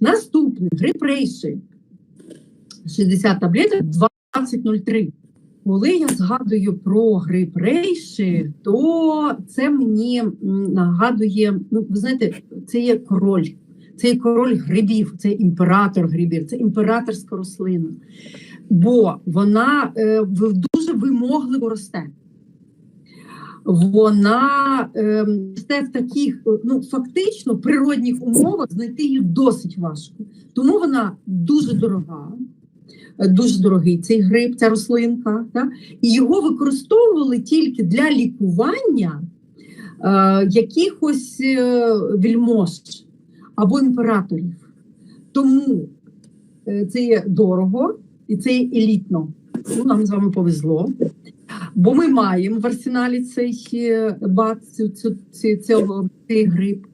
Наступний гриб рейши. 60 таблеток 2003. Коли я згадую про гриб рейши, то це мені нагадує, ну, ви знаєте, це є король. Це є король грибів, це імператор грибів, це імператорська рослина. Бо вона е, дуже вимогливо росте. Вона е, в таких, ну фактично, природних умовах знайти її досить важко. Тому вона дуже дорога, е, дуже дорогий цей гриб, ця рослинка. Так? І його використовували тільки для лікування е, якихось е, вельмож або імператорів. Тому е, це є дорого і це є елітно. Ну, нам з вами повезло. Бо ми маємо в арсеналі цей е, бат, цю, цю, цю, цього, цей гриб.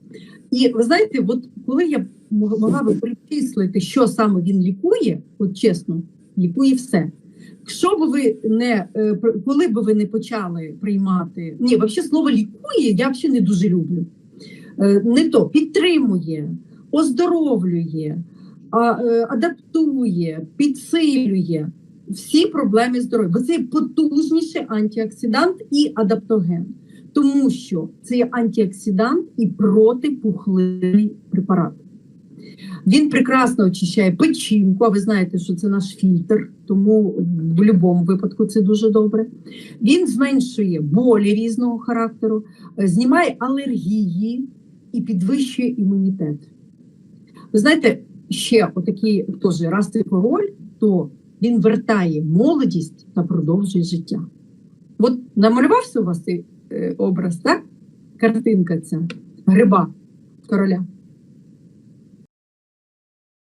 І ви знаєте, от коли я могла би причислити, що саме він лікує, от чесно, лікує все. Якщо б ви не е, коли б ви не почали приймати, ні, взагалі слово лікує, я взагалі не дуже люблю. Е, Не то підтримує, оздоровлює, адаптує, підсилює всі проблеми здоров'я, бо це потужніший антиоксидант і адаптоген, тому що це є антиоксидант і протипухливий препарат. Він прекрасно очищає печінку, а ви знаєте, що це наш фільтр, тому в будь-якому випадку це дуже добре. Він зменшує болі різного характеру, е, знімає алергії і підвищує імунітет. Ви знаєте, ще отакий теж раз це король, то він вертає молодість та продовжує життя. От намалювався у вас е, образ, так? Картинка ця гриба короля.